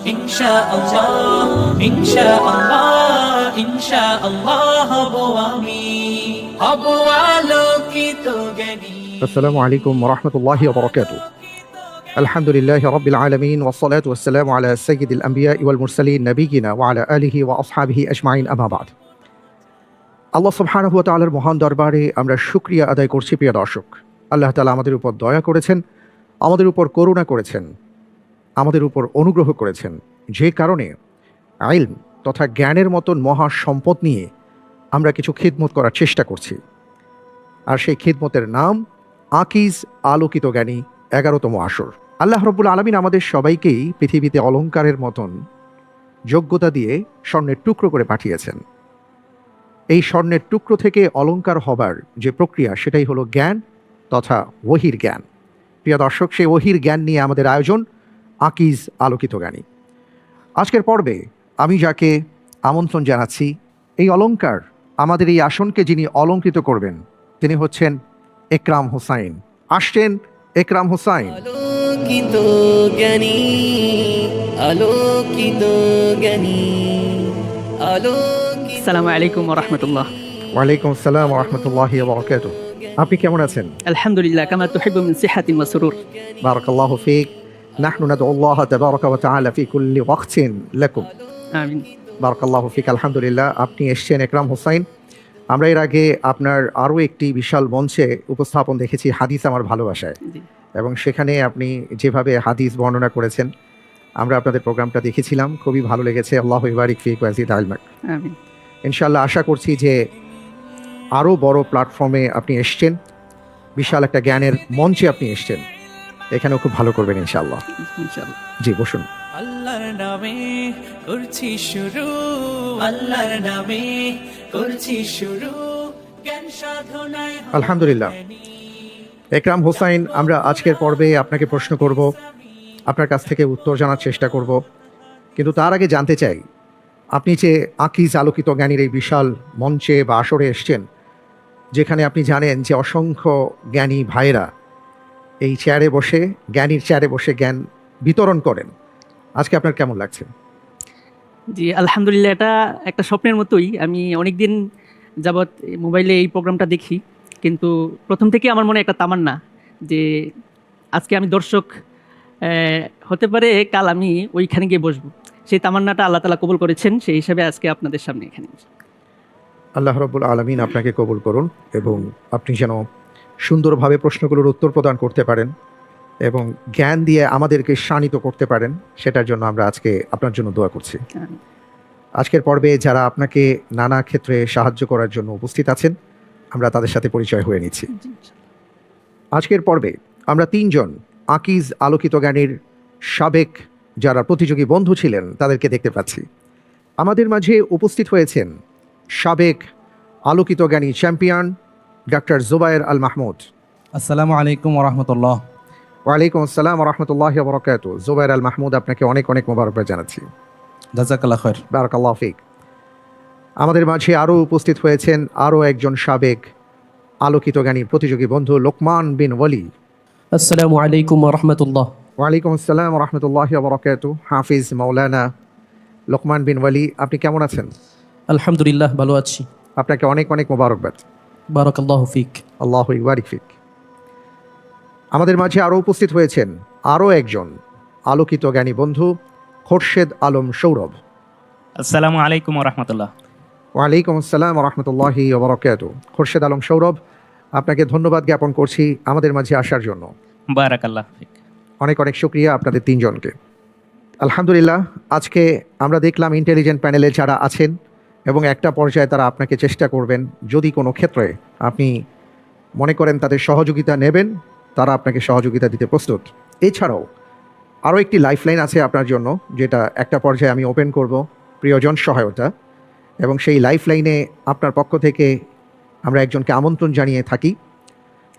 ইনশাআল্লাহ ইনশাআল্লাহ ইনশাআল্লাহ হব আমি হব আলোকিত জ্ঞানী السلام عليكم ورحمة الله وبركاته الحمد لله رب العالمين والصلاة والسلام على سيد الأنبياء والمرسلين نبينا وعلى آله وأصحابه أجمعين أما بعد আল্লাহ সুবহানাহু ওয়া তাআলার মহান দরবারে আমরা শুকরিয়া আদায় করছি প্রিয় দর্শক আল্লাহ তাআলা আমাদের উপর দয়া করেছেন আমাদের উপর করুণা করেছেন আমাদের উপর অনুগ্রহ করেছেন। যে কারণে আইলম তথা জ্ঞানের মতন মহা সম্পদ নিয়ে আমরা কিছু খিদমত করার চেষ্টা করছি। আর সেই খিদমতের নাম আকিজ আলোকিত জ্ঞানী এগারোতম আসর। আল্লাহ রব্বুল আলমিন আমাদের সবাইকেই পৃথিবীতে অলংকারের মতন যোগ্যতা দিয়ে স্বর্ণের টুকরো করে পাঠিয়েছেন। এই স্বর্ণের টুকরো থেকে অলংকার হবার যে প্রক্রিয়া, সেটাই হলো জ্ঞান তথা ওহির জ্ঞান। প্রিয় দর্শক, সেই ওহির জ্ঞান নিয়ে আমাদের আয়োজন আকিজ আলোকিত জ্ঞানী। আজকের পর্বে আমি যাকে আমন্ত্রণ জানাচ্ছি এই অলঙ্কার আমাদের এই আসনকে যিনি অলঙ্কৃত করবেন তিনি হচ্ছেন একরাম হোসাইন। আসছেন একরাম হোসাইন। আলোকিত জ্ঞানী আলোকিত জ্ঞানী আসসালামু আলাইকুম রহমতুল্লাহ ওয়ালাইকুম আসসালাম রহমতুল্লাহ আপনি কেমন আছেন? আলহামদুলিল্লাহ কামা তুহিব্বু মিন সিহাতিন ওয়া সুরুর। বারাকাল্লাহু ফিক। নাহনু নাদউ আল্লাহ তাবারাকা ওয়া তাআলা ফি কুল্লি ওয়াক্তিন লাকুম। আমিন। বারাকাল্লাহু ফিক আলহামদুলিল্লাহ। আপনি এসেছেন একরাম হোসাইন। আমরা এর আগে আপনার আরও একটি বিশাল মঞ্চে উপস্থাপন দেখেছি হাদিস আমার ভালোবাসায়। এবং সেখানে আপনি যেভাবে হাদিস বর্ণনা করেছেন আমরা আপনাদের প্রোগ্রামটা দেখেছিলাম। খুবই ভালো লেগেছে। আল্লাহ ইবারিক ফিক ওয়াজিদ আলমাক ইনশাল্লাহ আশা করছি যে আরও বড় প্ল্যাটফর্মে আপনি এসছেন। বিশাল একটা জ্ঞানের মঞ্চে আপনি এসছেন। এখানেও খুব ভালো করবেন ইনশাল্লাহ ইনশাআল্লাহ। জি বসুন। আল্লাহর নামে করছি শুরু আল্লাহর নামে করছি শুরু জ্ঞান সাধনায় আলহামদুলিল্লাহ। একরাম হোসাইন আমরা আজকের পর্বে আপনাকে প্রশ্ন করব আপনার কাছ থেকে উত্তর জানার চেষ্টা করব। কিন্তু তার আগে জানতে চাই আপনি যে আকিজ আলোকিত জ্ঞানীর এই বিশাল মঞ্চে বা আসরে এসছেন যেখানে আপনি জানেন যে অসংখ্য জ্ঞানী ভাইরা এই চেয়ারে বসে জ্ঞানীর চেয়ারে বসে জ্ঞান বিতরণ করেন। আজকে আপনার কেমন লাগছে? জি আলহামদুলিল্লাহ এটা একটা স্বপ্নের মতোই। আমি অনেকদিন যাবৎ মোবাইলে এই প্রোগ্রামটা দেখি কিন্তু প্রথম থেকে আমার মনে একটা তামান্না যে আজকে আমি দর্শক হতে পারে কাল আমি ওইখানে গিয়ে বসবো। সেই তামান্নাটা আল্লাহ তালা কবুল করেছেন সেই হিসাবে আজকে আপনাদের সামনে এখানে। আল্লাহ রব্বুল আলমিন আপনাকে কবুল করুন এবং আপনি যেন সুন্দরভাবে প্রশ্নগুলোর উত্তর প্রদান করতে পারেন এবং জ্ঞান দিয়ে আমাদেরকে শানিত করতে পারেন সেটার জন্য আমরা আজকে আপনার জন্য দোয়া করছি। আজকের পর্বে যারা আপনাকে নানা ক্ষেত্রে সাহায্য করার জন্য উপস্থিত আছেন আমরা তাদের সাথে পরিচয় হয়ে নিচ্ছি। আজকের পর্বে আমরা তিনজন আকিজ আলোকিত জ্ঞানীর সাবেক যারা প্রতিযোগী বন্ধু ছিলেন তাদেরকে দেখতে পাচ্ছি। আমাদের মাঝে উপস্থিত হয়েছেন সাবেক আলোকিত জ্ঞানী চ্যাম্পিয়ন ডক্টর জুবায়ের আল মাহমুদ আসসালামু আলাইকুম ওরহমতুল্লাহ ওয়ালাইকুম আসসালাম রহমতুল্লাহ বরকাত জুবায়ের আল মাহমুদ আপনাকে অনেক অনেক মোবারকবাদ জানাচ্ছি। জাজাকাল্লাহ খৈর বারাকাল্লাহ ফিক। আমাদের মাঝে আরও উপস্থিত হয়েছেন আরও একজন সাবেক আলোকিত জ্ঞানী প্রতিযোগী বন্ধু লোকমান বিন ওয়ালি। আসসালামু আলাইকুম রহমতুল্লাহ। ওয়ালাইকুম আসসালাম রহমতুল্লাহ বরকাত হাফিজ মৌলানা লোকমান বিন ওয়ালি আপনি কেমন আছেন? আলহামদুলিল্লাহ ভালো আছি। আপনাকে অনেক অনেক মোবারকবাদ। বারাকাল্লাহ ফিক। আল্লাহ ইবারিক ফিক। আমাদের মাঝে আরও উপস্থিত হয়েছেন আরও একজন আলোকিত জ্ঞানী বন্ধু খোরশেদ আলম সৌরভ। আসসালামু আলাইকুম রহমতুল্লাহ ওয়ালাইকুম আসসালাম রহমতুল্লাহ বরকাত খোরশেদ আলম সৌরভ আপনাকে ধন্যবাদ জ্ঞাপন করছি আমাদের মাঝে আসার জন্য। বারাকাল্লাহ ফিক। অনেক অনেক শুক্রিয়া আপনাদের তিনজনকে। আলহামদুলিল্লাহ আজকে আমরা দেখলাম ইন্টেলিজেন্ট প্যানেলে যারা আছেন এবং একটা পর্যায়ে তারা আপনাকে চেষ্টা করবেন যদি কোনো ক্ষেত্রে আপনি মনে করেন তাদের সহযোগিতা নেবেন, তারা আপনাকে সহযোগিতা দিতে প্রস্তুত। এছাড়াও আরও একটি লাইফলাইন আছে আপনার জন্য, যেটা একটা পর্যায়ে আমি ওপেন করব, প্রিয়জন সহায়তা। এবং সেই লাইফলাইনে আপনার পক্ষ থেকে আমরা একজনকে আমন্ত্রণ জানিয়ে থাকি।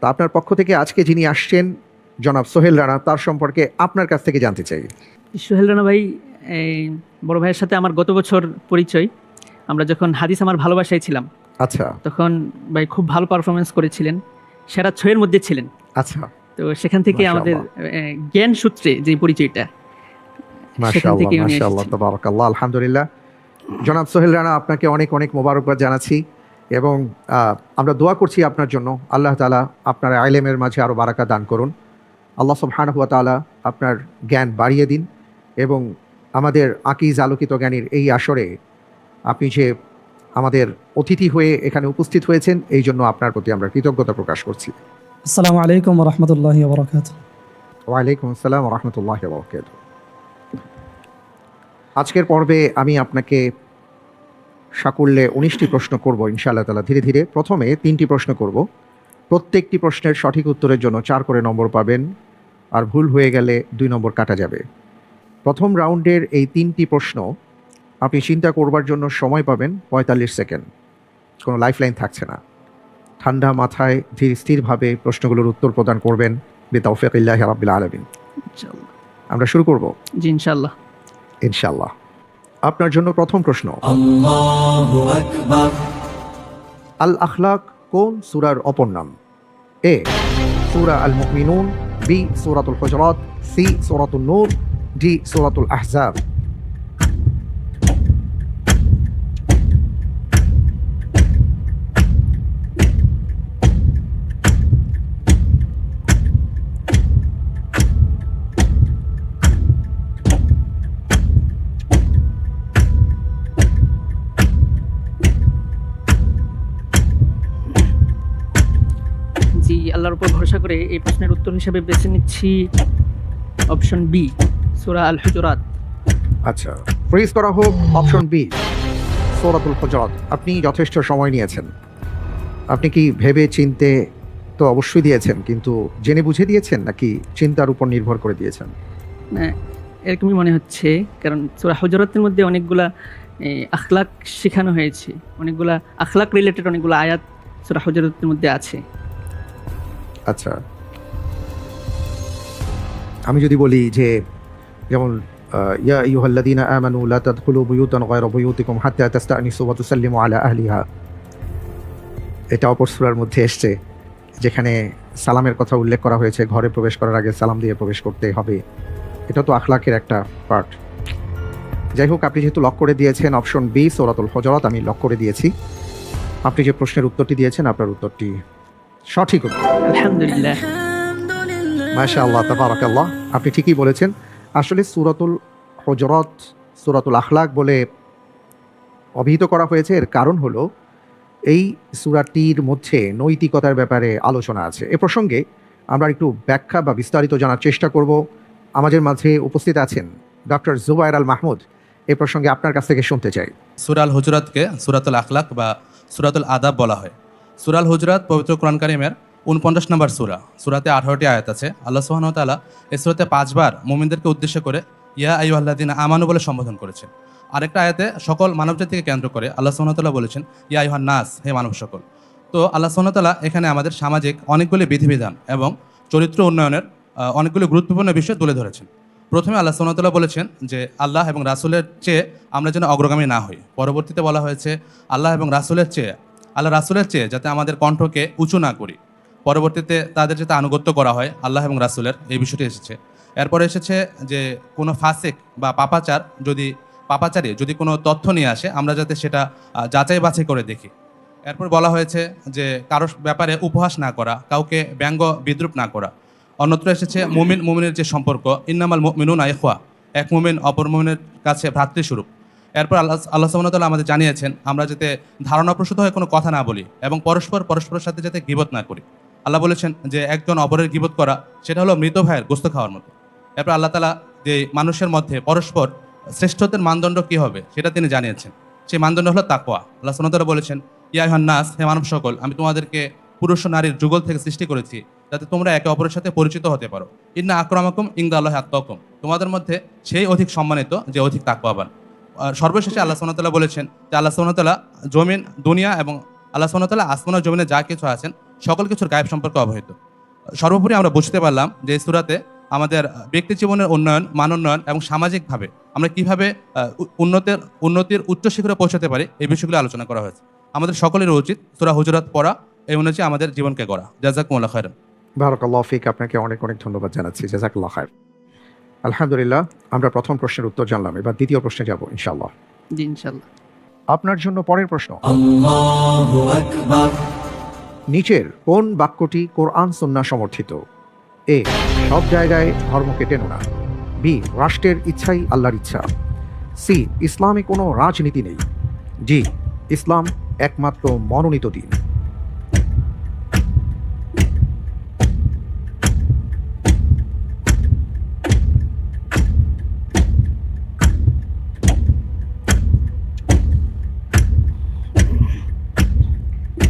তা আপনার পক্ষ থেকে আজকে যিনি আসছেন, জনাব সোহেল রানা, তার সম্পর্কে আপনার কাছ থেকে জানতে চাই। সোহেল রানা ভাই বড় ভাইয়ের সাথে আমার গত বছর পরিচয়। আমরা যখন হাদিস আমার ভালোবাসায় ছিলাম আচ্ছা। তখন ভাই খুব ভালো পারফরমেন্স করেছিলেন সেরা ছয়ের মধ্যে ছিলেন। আচ্ছা। তো সেখান থেকে আমাদের জ্ঞান সূত্রে যে পরিচয়টা মাশাআল্লাহ মাশাআল্লাহ তাবারাকাল্লাহ আলহামদুলিল্লাহ। জনাব সোহেল রানা আপনাকে অনেক অনেক মোবারকবাদ জানাচ্ছি এবং আমরা দোয়া করছি আপনার জন্য। আল্লাহ তাআলা আপনার আইলেমের মাঝে আরও বারাকা দান করুন। আল্লাহ সুবহানাহু ওয়া তাআলা আপনার জ্ঞান বাড়িয়ে দিন এবং আমাদের আকিজ আলোকিত জ্ঞানীর এই আসরে আপনি যে আমাদের অতিথি হয়ে এখানে উপস্থিত হয়েছেন এই জন্য আপনার প্রতি আমরা কৃতজ্ঞতা প্রকাশ করছি। আসসালামু আলাইকুম রহমতুল্লাহ বরকাত ওয়ালাইকুম আসসালাম রহমতুল্লাহ বরকাত আজকের পর্বে আমি আপনাকে সাকুল্যে উনিশটি প্রশ্ন করব ইনশাআল্লাহ তালা ধীরে ধীরে। প্রথমে তিনটি প্রশ্ন করব। প্রত্যেকটি প্রশ্নের সঠিক উত্তরের জন্য চার করে নম্বর পাবেন আর ভুল হয়ে গেলে দুই নম্বর কাটা যাবে। প্রথম রাউন্ডের এই তিনটি প্রশ্ন আপনি চিন্তা করবার জন্য সময় পাবেন পঁয়তাল্লিশ সেকেন্ড। কোনো লাইফলাইন থাকছে না। ঠান্ডা মাথায় ধীর স্থিরভাবে প্রশ্নগুলোর উত্তর প্রদান করবেন। বেতাউফিকিল্লাহ রাব্বিল আলামিন। ইনশাআল্লাহ। আমরা শুরু করব? জি ইনশাল্লাহ ইনশাআল্লাহ। আপনার জন্য প্রথম প্রশ্ন। আল আখলাক কোন সূরার অপর নাম? এ সুরা আল মুমিনুন বি সূরাতুল হুজরাত সি সূরাতুন নূর ডি সূরাতুল আহজাব। আল্লাহর উপর ভরসা করে এই প্রশ্নের উত্তর হিসেবে বেছে নিচ্ছি অপশন বি সুরা আল হুজুরাত আচ্ছা ফ্রিজ করা হোক অপশন বি সূরাতুল হুজরাত। আপনি যথেষ্ট সময় নিয়েছেন। আপনি কি ভেবে চিনতে তো অবশ্যই দিয়েছেন কিন্তু জেনে বুঝে দিয়েছেন নাকি চিন্তার উপর নির্ভর করে দিয়েছেন? না, এরকমই মনে হচ্ছে কারণ সুরা হুজরাতের মধ্যে অনেকগুলা আখলাক শেখানো হয়েছে। অনেকগুলা আখলাক রিলেটেড অনেকগুলো আয়াত সুরা হুজরাতের মধ্যে আছে। আচ্ছা। আমি যদি বলি যে, যেমন ইয়া আইয়ুহাল্লাযীনা আমানু লা তাদখুলু বুয়ুতান গায়রা বুয়ুতিকুম হাত্তা তাস্তানিসু ওয়া তুসাল্লিমু আলা আহলিহা। এটা অপর সূরার মধ্যে এসছে, যেখানে সালামের কথা উল্লেখ করা হয়েছে, ঘরে প্রবেশ করার আগে সালাম দিয়ে প্রবেশ করতে হবে। এটা তো আখলাকের একটা পার্ট যাই হোক আপনি যেহেতু লক করে দিয়েছেন অপশন বি সৌরাতুল হজরত, আমি লক করে দিয়েছি। আপনি যে প্রশ্নের উত্তরটি দিয়েছেন, আপনার উত্তরটি সঠিক উত্তর। আলহামদুলিল্লাহ। মাশা আল্লাহ আপনি ঠিকই বলেছেন। আসলে সুরাতুল হজরত সুরাতুল আখলাক বলে অভিহিত করা হয়েছে। এর কারণ হলো এই সুরাটির মধ্যে নৈতিকতার ব্যাপারে আলোচনা আছে। এ প্রসঙ্গে আমরা একটু ব্যাখ্যা বা বিস্তারিত জানার চেষ্টা করব। আমাদের মাঝে উপস্থিত আছেন ডক্টর জুবাইর আল মাহমুদ। এ প্রসঙ্গে আপনার কাছ থেকে শুনতে চাই। সুরাল হজরতকে সুরাতুল আখলাক বা সুরাতুল আদাব বলা হয়। সুরাল হুজরাত, পবিত্র কোরআন কারিমের উনপঞ্চাশ নম্বর সুরা। সুরাতে আঠারোটি আয়াত আছে। আল্লাহ সুহানতালা এই সুরাতে পাঁচবার মোমিনদেরকে উদ্দেশ্য করে ইয়া আইউ আল্লাদিন আমানু বলে সম্বোধন করেছেন। আরেকটা আয়াতে সকল মানবজাতিকে কেন্দ্র করে আল্লাহ সুহানতাল্লাহ বলেছেন, ইয়া আইহান নাস, হে মানব সকল। তো আল্লাহ সুহানতাল্লাহ এখানে আমাদের সামাজিক অনেকগুলি বিধিবিধান এবং চরিত্র উন্নয়নের অনেকগুলি গুরুত্বপূর্ণ বিষয় তুলে ধরেছেন। প্রথমে আল্লাহ সুহানতাল্লাহ বলেছেন যে, আল্লাহ এবং রাসুলের চেয়ে আমরা যেন অগ্রগামী না হই। পরবর্তীতে বলা হয়েছে, আল্লাহ এবং রাসুলের চেয়ে আল্লাহ রাসুলের চেয়ে যাতে আমাদের কণ্ঠকে উঁচু না করি। পরবর্তীতে তাদের যাতে আনুগত্য করা হয়, আল্লাহ এবং রাসুলের, এই বিষয়টি এসেছে। এরপরে এসেছে যে কোনো ফাসেক বা পাপাচার যদি, পাপাচারে যদি কোনো তথ্য নিয়ে আসে, আমরা যাতে সেটা যাচাই বাছাই করে দেখি। এরপর বলা হয়েছে যে কারোর ব্যাপারে উপহাস না করা, কাউকে ব্যঙ্গ বিদ্রুপ না করা। অন্যত্র এসেছে মুমিন, মুমিনের যে সম্পর্ক, ইন্নামাল মিনুন আইখোয়া এক মুমিন অপর মুমিনের কাছে ভ্রাতৃস্বরূপ। এরপর আল্লাহ আল্লাহ সামতাল্লাহ আমাদের জানিয়েছেন, আমরা যাতে ধারণাপ্রসূত হয়ে কোনো কথা না বলি এবং পরস্পর পরস্পরের সাথে যাতে গিবত না করি। আল্লাহ বলেছেন যে একজন অপরের গিবত করা, সেটা হলো মৃত ভাইয়ের গোস্ত খাওয়ার মতো। এরপর আল্লাহ তালা যে মানুষের মধ্যে পরস্পর শ্রেষ্ঠত্বের মানদণ্ড কি হবে, সেটা তিনি জানিয়েছেন। সেই মানদণ্ড হলো তাকোয়া আল্লাহ সামতাল্লাহ বলেছেন ইয়াহান নাস, হে মানব সকল, আমি তোমাদেরকে পুরুষ নারীর যুগল থেকে সৃষ্টি করেছি, যাতে তোমরা একে অপরের সাথে পরিচিত হতে পারো। ইন্না আক্রমাকুম ইংদা আল্লাহ আত্মকম তোমাদের মধ্যে সেই অধিক সম্মানিত, যে অধিক তাকওয়াবান। আর সর্বশেষে আল্লাহ সোনাতাল্লাহ বলেছেন যে আল্লাহ সোনাতাল্লাহ জমিন, দুনিয়া এবং আল্লাহ সোনাতাল্লাহ আসমান জমিনে যা কিছু আছেন, সকল কিছুর গায়েব সম্পর্কে অবহিত। সর্বোপরি আমরা বুঝতে পারলাম যে সুরাতে আমাদের ব্যক্তি জীবনের উন্নয়ন, মান উন্নয়ন এবং সামাজিকভাবে আমরা কীভাবে উন্নতের, উন্নতির উচ্চ শিখরে পৌঁছাতে পারি এই বিষয়গুলো আলোচনা করা হয়েছে। আমাদের সকলের উচিত সুরা হুজরাত পড়া, এই অনুযায়ী আমাদের জীবনকে গড়া। জাজাকুমুল্লাহ খায়রান। বারাকাল্লাহ ফিক, আপনাকে অনেক অনেক ধন্যবাদ জানাচ্ছি। জাজাকাল্লাহ খায়ের আলহামদুলিল্লাহ আমরা প্রথম প্রশ্নের উত্তর জানলাম এবার দ্বিতীয় প্রশ্নে যাব ইনশাআল্লাহ। জি ইনশাল্লাহ আপনার জন্য পরের প্রশ্ন। নিচের কোন বাক্যটি কোরআন সন্না সমর্থিত? এ সব জায়গায় ধর্মকে টেনো না। বি রাষ্ট্রের ইচ্ছাই আল্লাহর ইচ্ছা। সি ইসলামে কোনো রাজনীতি নেই। জি ইসলাম একমাত্র মনোনীত দিন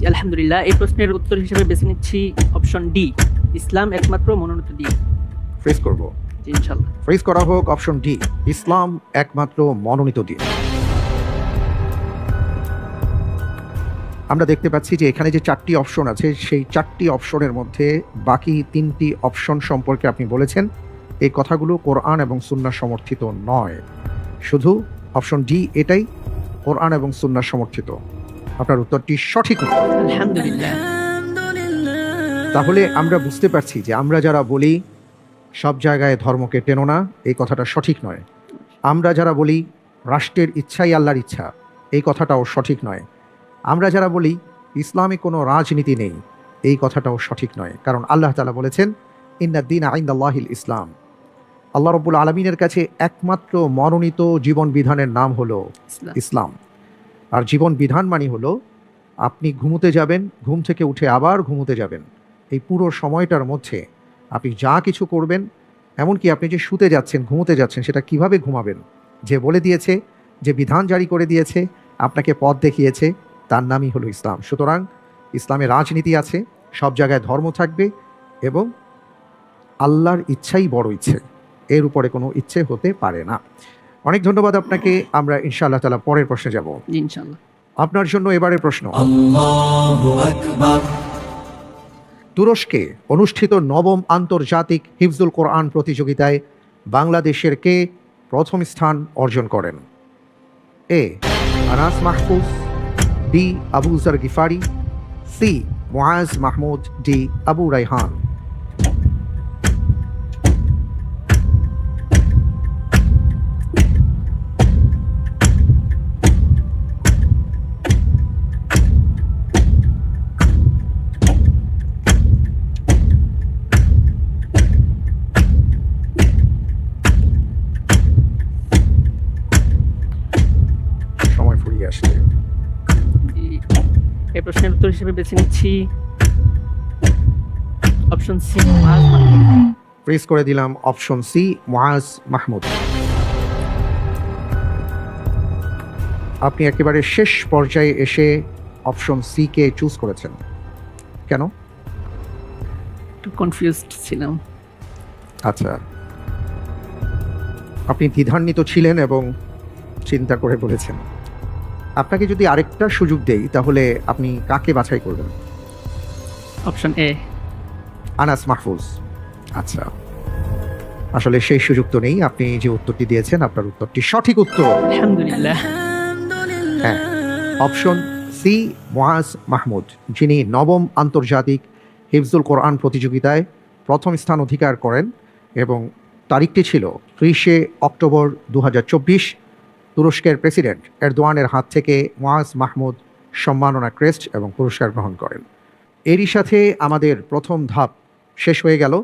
জি, আলহামদুলিল্লাহ এই প্রশ্নের উত্তর হিসেবে বেছে নিচ্ছি অপশন ডি ইসলাম একমাত্র মনোনীত দিন ফ্রেজ করব। জি ইনশাল্লাহ ফ্রেজ করা হোক অপশন ডি ইসলাম একমাত্র মনোনীত দিন আমরা দেখতে পাচ্ছি যে এখানে যে চারটি অপশন আছে সেই চারটি অপশনের মধ্যে বাকি তিনটি অপশন সম্পর্কে আপনি বলেছেন। এই কথাগুলো কোরআন এবং সুন্না সমর্থিত নয়। শুধু অপশন ডি এটাই কোরআন এবং সুন্না সমর্থিত। আপনার উত্তরটি সঠিক উত্তর। আলহামদুলিল্লাহ। তাহলে আমরা বুঝতে পারছি যে আমরা যারা বলি সব জায়গায় ধর্মকে টেনো না এই কথাটা সঠিক নয়। আমরা যারা বলি রাষ্ট্রের ইচ্ছাই আল্লাহর ইচ্ছা এই কথাটাও সঠিক নয়। আমরা যারা বলি ইসলামে কোনো রাজনীতি নেই এই কথাটাও সঠিক নয়। কারণ আল্লাহ তালা বলেছেন ইন্নাদ্দিন আইন আল্লাহিল ইসলাম। আল্লাহ রব্বুল আলমিনের কাছে একমাত্র মনোনীত জীবন বিধানের নাম হলো ইসলাম। আর জীবন বিধান মানে হলো, আপনি ঘুমোতে যাবেন, ঘুম থেকে উঠে আবার ঘুমোতে যাবেন। এই পুরো সময়টার মধ্যে আপনি যা কিছু করবেন, এমনকি আপনি যে শুতে যাচ্ছেন, ঘুমোতে যাচ্ছেন, সেটা কীভাবে ঘুমাবেন? যে বলে দিয়েছে, যে বিধান জারি করে দিয়েছে, আপনাকে পথ দেখিয়েছে, তার নামই হলো ইসলাম। সুতরাং ইসলামে রাজনীতি আছে, সব জায়গায় ধর্ম থাকবে এবং আল্লাহর ইচ্ছাই বড় ইচ্ছে। এর উপরে কোনো ইচ্ছে হতে পারে না। অনেক ধন্যবাদ আপনাকে। আমরা ইনশাআল্লাহ তালা পরের প্রশ্নে যাব। জি ইনশাল্লাহ আপনার জন্য এবারের প্রশ্ন। তুরস্কে অনুষ্ঠিত নবম আন্তর্জাতিক হিফজুল কোরআন প্রতিযোগিতায় বাংলাদেশের কে প্রথম স্থান অর্জন করেন? A Anas Mahfuz B Abu Zar Gifari C Muaz Mahmud D Abu Raihan হিসেবে বেছে নিচ্ছি। অপশন সি প্রেস করে দিলাম অপশন সি মোয়াজ মাহমুদ আপনি একেবারে শেষ পর্যায়ে এসে অপশন সি কে চুজ করেছেন। কেন? একটু কনফিউজড ছিলাম। আচ্ছা। আপনি দ্বিধান্বিত ছিলেন এবং চিন্তা করে বলেছেন। আপনাকে যদি আরেকটা সুযোগ দেই তাহলে আপনি কাকে বাছাই করবেন? Option A. আনাস মাহফুজ। আচ্ছা। আসলে সেই সুযোগ তো নেই আপনি যে উত্তরটি দিয়েছেন আপনার উত্তরটি সঠিক উত্তর। আলহামদুলিল্লাহ। হ্যাঁ। অপশন সি মোয়াজ মাহমুদ যিনি নবম আন্তর্জাতিক হিফজুল কোরআন প্রতিযোগিতায় প্রথম স্থান অধিকার করেন এবং তারিখটি ছিল ত্রিশে অক্টোবর দু হাজার চব্বিশ তুরস্কের প্রেসিডেন্ট এরদোয়ানের হাত থেকে ওয়াজ মাহমুদ সম্মাননা ক্রেস্ট এবং পুরস্কার গ্রহণ করেন। এরই সাথে আমাদের প্রথম ধাপ শেষ হয়ে গেল।